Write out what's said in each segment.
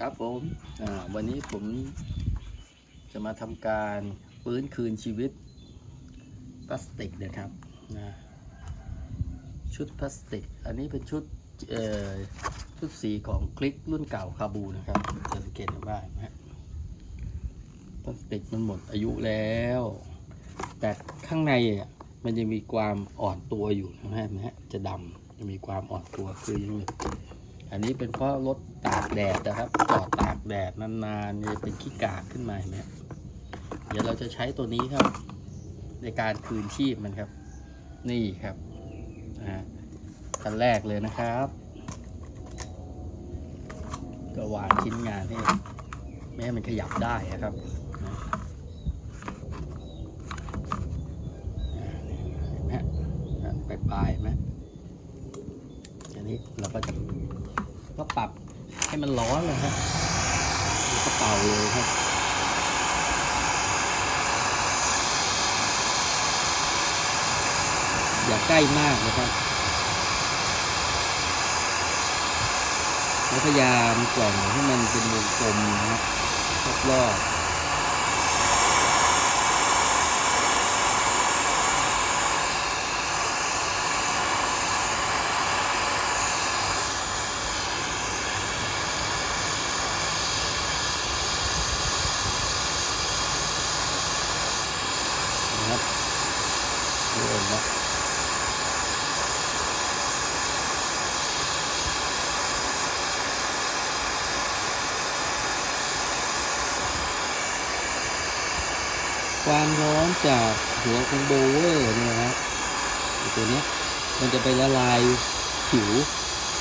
ครับผมวันนี้ผมจะมาทำการฟื้นคืนชีวิตพลาสติกนะครับนะชุดพลาสติก อันนี้เป็นชุดชุดสีของคลิกรุ่นเก่าคาบูนะครับจะสังเกตเห็นได้นะฮะพลาสติกมันหมดอายุแล้ว แต่ข้างในอะมันยังมีความอ่อนตัวอยู่นะฮะจะดำจะมีความอ่อนตัวคือยังมี อันนี้เป็นเพราะรถตากแดดนะครับจอดตากแดดนานๆเลยเป็นขี้กากขึ้นมาเห็นไหมเดี๋ยวเราจะใช้ตัวนี้ครับ ในการคืนชีพมันครับ นี่ครับอ่าขั้นแรกเลยนะครับก็วางชิ้นงานให้ไม่ให้มันขยับได้นะครับนะอ่าเห็นไหมฮะปลายไหมอันนี้เราก็จะ ก็ปรับให้มันร้อนเลยฮะแล้วก็เป่าเลยครับอย่าใกล้มากนะครับแล้วพยายามกล่องให้มันเป็นวงกลมนะครับรอบๆนะครับดูเองนะ ความร้อนจากหัวของโบเวอร์เนี่ยนะตัวนี้มันจะไปละลายผิว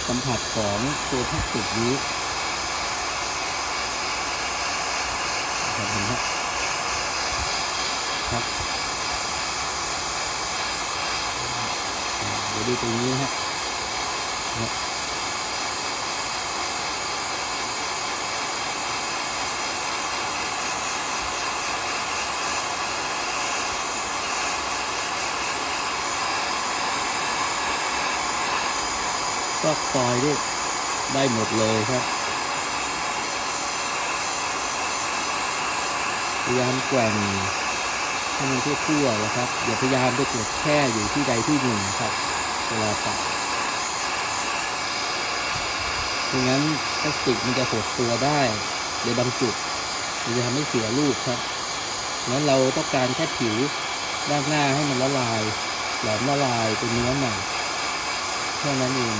สัมผัสของตัวพลาสติกนี้เห็นไหมครับเดี๋ยวดูตรงนี้นะฮะ ซอกซอยด้ได้หมดเลยครับพยายามแกว่งให้มันทั่วๆนะครับอย่าพยายามไปกดแค่อยู่ที่ใดที่หนึ่งครับ เวลาตัดไม่งั้นพลาสติกมันจะหดตัวได้ในบางจุดมันจะทำให้เสียลูกครับงั้นเราต้องการแค่ผิวด้านหน้าให้มันละลาย แหลมละลายเป็นเนื้อใหม่แค่นั้นเอง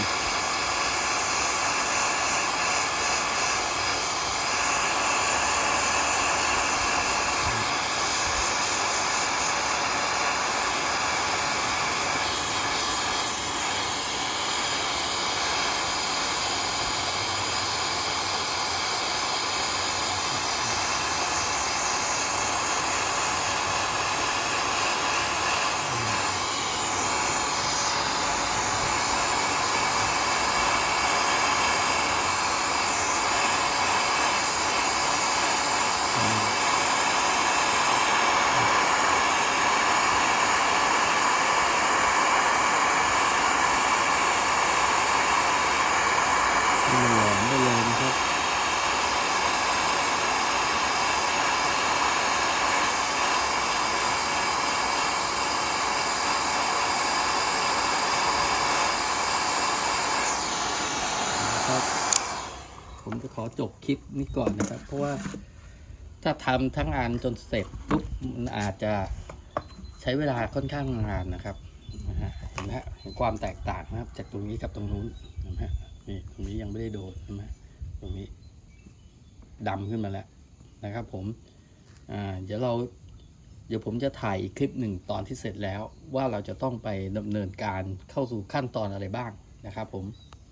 ให้มันแหลมไปเลยนะครับ นะครับ ผมจะขอจบคลิปนี้ก่อนนะครับ เพราะว่าถ้าทำทั้งอันจนเสร็จปุ๊บมันอาจจะใช้เวลาค่อนข้างนานนะครับนะฮะเห็นไหมฮะเห็นความแตกต่างนะครับ จากตรงนี้กับตรงนู้นเห็นไหมฮะนี่ตรงนี้ยังไม่ได้โดนเห็นไหมตรงนี้ดำขึ้นมาแล้วนะครับผมอ่าเดี๋ยวเราเดี๋ยวผมจะถ่ายอีกคลิปหนึ่งตอนที่เสร็จแล้วว่าเราจะต้องไปดำเนินการเข้าสู่ขั้นตอนอะไรบ้างนะครับผม